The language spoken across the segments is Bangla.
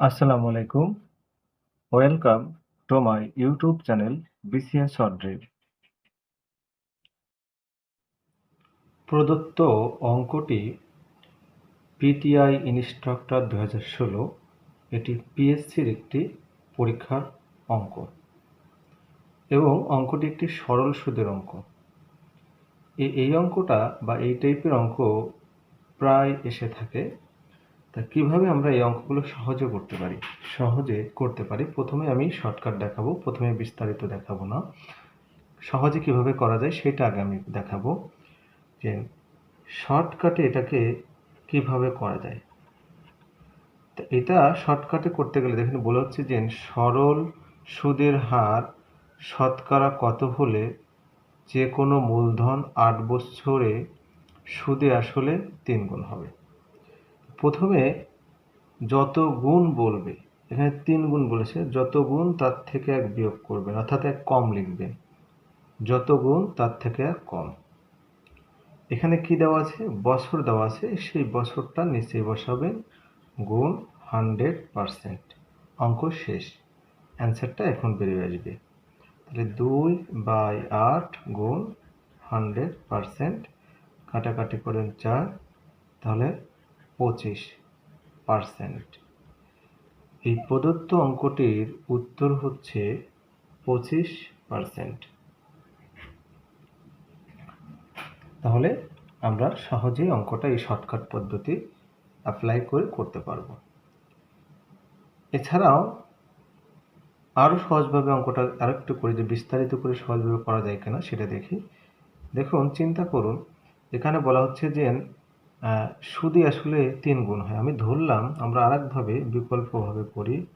আসসালামু আলাইকুম। Welcome to my YouTube channel BCS short প্রদত্ত অঙ্কটি পিটিআই ইনস্ট্রাক্টর দু হাজার ষোলো, এটি পিএসসির একটি পরীক্ষার অঙ্ক। এবং অঙ্কটি একটি সরল সুদের অঙ্ক। এই অঙ্কটা বা এই টাইপের অঙ্ক প্রায় এসে থাকে তা কীভাবে আমরা এই অঙ্কগুলো সহজে করতে পারি? সহজে করতে পারি। প্রথমে আমি শর্টকাট দেখাবো। প্রথমে বিস্তারিত দেখাবো না। সহজে কীভাবে করা যায় সেটা আগে আমি দেখাবো। যে শর্টকাটে এটাকে কীভাবে করা যায়? তা এটা শর্টকাটে করতে গেলে দেখেন, বলে হচ্ছে যে সরল সুদের হার শতকরা কত হলে যে কোনো মূলধন আট বছরে সুদে আসলে তিন গুণ হবে। প্রথমে যত গুণ বলবে, এখানে তিন গুণ বলেছে, যত গুণ তার থেকে এক বিয়োগ করবেন অর্থাৎ এক কম লিখবেন যত গুণ তার থেকে এক কম। এখানে কি দেওয়া আছে? বছর দেওয়া আছে, সেই বছরটা নিচে বসাবেন গুণ হান্ড্রেড পারসেন্ট। অঙ্ক শেষ। অ্যান্সারটা এখন বেরিয়ে আসবে। তাহলে দুই বাই আট গুণ হান্ড্রেড পারসেন্ট, কাটাকাটি করেন চার, তাহলে পঁচিশ পারসেন্ট এই প্রদত্ত অঙ্কটির উত্তর হচ্ছে পঁচিশ পারসেন্ট তাহলে আমরা সহজেই অঙ্কটা এই শর্টকাট পদ্ধতি অ্যাপ্লাই করে করতে পারব। এছাড়াও আরও সহজভাবে অঙ্কটা আরেকটু করে যে বিস্তারিত করে সহজভাবে করা যায় কিনা সেটা দেখি। দেখুন, চিন্তা করুন। এখানে বলা হচ্ছে যে আহ, সুদে আসলে তিন গুণ হয়। আমি ধরলাম আমরা আরেকভাবে বিকল্পভাবে করি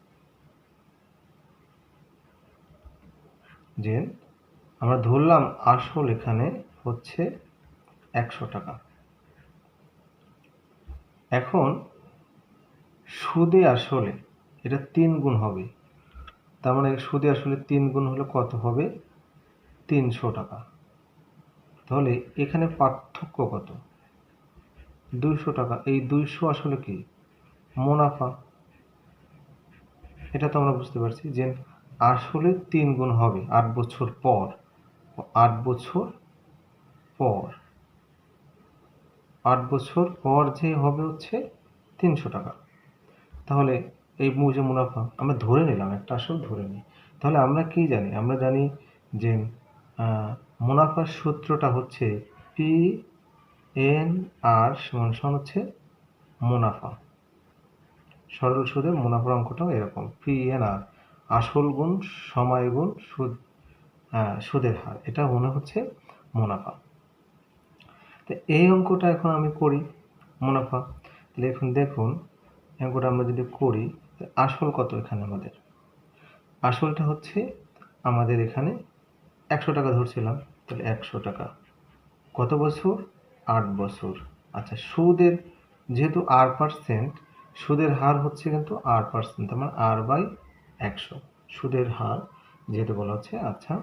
যে আমরা ধরলাম আসল এখানে হচ্ছে একশো টাকা। এখন সুদে আসলে এটা তিন গুণ হবে। তার মানে সুদে আসলে তিন গুণ হলে কত হবে? তিনশো টাকা। তাহলে এখানে পার্থক্য কত? দুইশো টাকা। এই দুইশো আসলে কি? মুনাফা। এটা তো আমরা বুঝতে পারছি যে আসলে তিন গুণ হবে আট বছর পর। আট বছর পর। আট বছর পর যে হবে হচ্ছে তিনশো টাকা। তাহলে এই যে মুনাফা, আমরা ধরে নিলাম, একটা আসল ধরে নিই। তাহলে আমরা কি জানি? আমরা জানি যে মুনাফার সূত্রটা হচ্ছে পি এন আর সমান সমান হচ্ছে মুনাফা। সরল সুদের মুনাফার অঙ্কটাও এরকম। পি এন আর আসল গুণ, সময় গুণ, সুদ সুদের হার। এটা মনে হচ্ছে মুনাফা। তো এই অঙ্কটা এখন আমি করি মুনাফা। তাহলে এখন দেখুন, অঙ্কটা আমরা যদি করি আসল কত এখানে আমাদের? আসলটা হচ্ছে আমাদের এখানে একশো টাকা ধরছিলাম। তাহলে একশো টাকা। কত বছর? আট বছর। আচ্ছা সুদের যেহেতু আর পার্সেন্ট সুদের হার হচ্ছে কিন্তু আর পার্সেন্ট তার মানে আর বাই একশো। সুদের হার যেহেতু বলা হচ্ছে আচ্ছা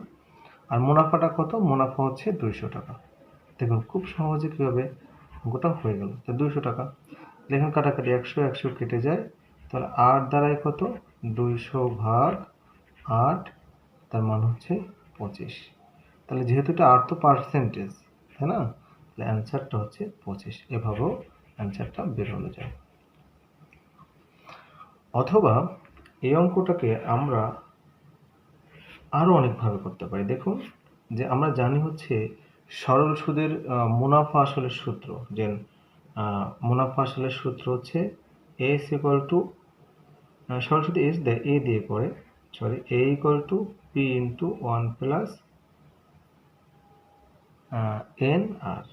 আর মুনাফাটা কত? মুনাফা হচ্ছে দুইশো টাকা। দেখুন, খুব সহজে কীভাবে অঙ্কটা হয়ে গেল। তো দুইশো টাকা। দেখুন, কাটাকাটি একশো একশো কেটে যায়। তাহলে আট দ্বারাই কত? দুইশো ভাগ আট, তার মান হচ্ছে পঁচিশ। তাহলে যেহেতু এটা আট তো পার্সেন্টেজ তাই না? তাহলে অ্যান্সারটা হচ্ছে পঁচিশ। এভাবেও অ্যান্সারটা বেরোনো যায়। অথবা এই অঙ্কটাকে আমরা আরও অনেকভাবে করতে পারি। দেখুন যে আমরা জানি হচ্ছে সরল সুদের মুনাফা আসলের সূত্র। যে মুনাফা আসলের সূত্র হচ্ছে এস ইকুয়াল টু সরল সুদ এস দেয় এ দিয়ে করে sorry A equal to P into one plus N R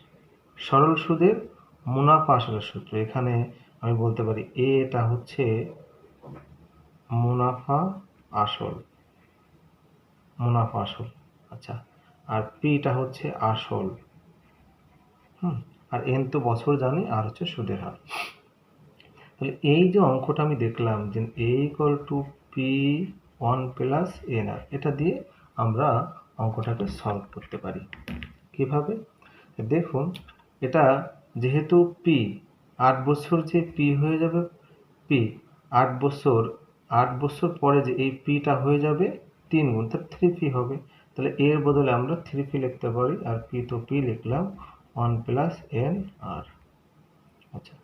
সরল সুদের মুনাফা আসলের সূত্র। এখানে আমি বলতে পারি এ, এটা হচ্ছে মুনাফা আসল। মুনাফা আসল। আচ্ছা আর পিটা হচ্ছে আসল। হুম, আর এন তো বছর জানি, আর হচ্ছে সুদের হার। তাহলে এই যে অঙ্কটা আমি দেখলাম যে A equal to P one plus N R এটা দিয়ে আমরা অঙ্কটাকে সলভ করতে পারি। কীভাবে? দেখুন এটা যেহেতু পি আট বছর যে পি হয়ে যাবে পি আট বছর আট বছর পরে যে এই পিটা হয়ে যাবে, তিন গুণ তার থ্রি পি হবে। তাহলে এর বদলে আমরা থ্রি পি লিখতে পারি, আর পি তো পি লিখলাম ওয়ান প্লাস এন আর আচ্ছা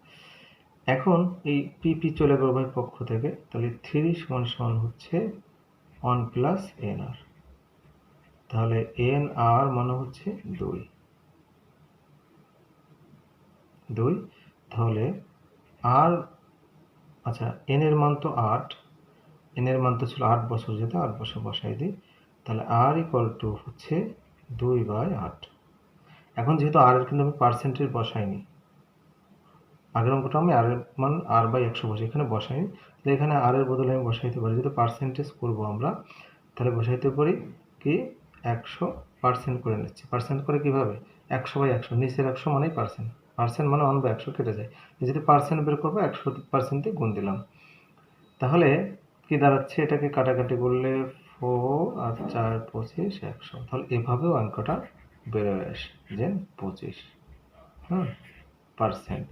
এখন এই পি পি চলে গেল ভাই পক্ষ থেকে, তাহলে থ্রি সমান সমান হচ্ছে ওয়ান প্লাস এন আর তাহলে এন আর মানে হচ্ছে দুই। দুই, তাহলে আর আচ্ছা এন এর মান তো আট এন এর মান তো ছিল আট বছর যেতে আট বছর বসাই দিই, তাহলে আর ইকুয়াল টু হচ্ছে দুই বাই আট। এখন যেহেতু আর কিন্তু আমি পার্সেন্টেজ বসাইনি, আগের অঙ্কটা আমি আর এর মান আর বাই একশো বসে, এখানে বসাইনি, তাহলে এখানে আর এর বদলে আমি বসাইতে পারি, যেহেতু পার্সেন্টেজ করব আমরা, তাহলে বসাইতে পারি কি একশো পার্সেন্ট করে নিচ্ছি। পার্সেন্ট করে কীভাবে? একশো বাই একশো, নিচের একশো মানেই পার্সেন্ট পার্সেন্ট মানে ওয়ান বাই একশো কেটে যায়। যদি পার্সেন্ট বের করব, একশো পার্সেন্টে গুণ দিলাম। তাহলে কি দাঁড়াচ্ছে? এটাকে কাটাকাটি করলে ফোর আর চার পঁচিশ একশো। তাহলে এভাবেও অঙ্কটা বেরোয় আসে যে পঁচিশ, হুম পার্সেন্ট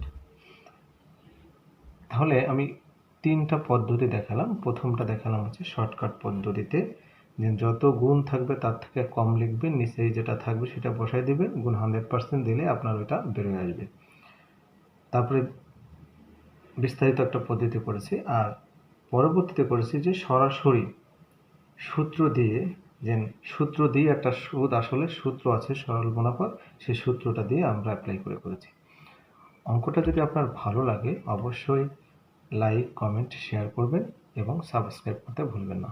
তাহলে আমি তিনটা পদ্ধতি দেখালাম। প্রথমটা দেখালাম হচ্ছে শর্টকাট পদ্ধতিতে। যত গুণ থাকবে তার থেকে কম লিখবেন নিচেই যেটা থাকবে সেটা বসাই দেবেন, গুণ হান্ড্রেড পার্সেন্ট দিলে আপনার ওইটা বেরোয় আসবে। তারপরে বিস্তারিত একটা পদ্ধতি করেছি, আর পরবর্তীতে করেছি যে সরাসরি সূত্র দিয়ে, যে সূত্র দিয়ে একটা সুদ, আসলে সূত্র আছে সরল মুনাফা সেই সূত্রটা দিয়ে আমরা অ্যাপ্লাই করে করেছি। অঙ্কটা যদি আপনার ভালো লাগে, অবশ্যই লাইক কমেন্ট শেয়ার করবেন এবং সাবস্ক্রাইব করতে ভুলবেন না।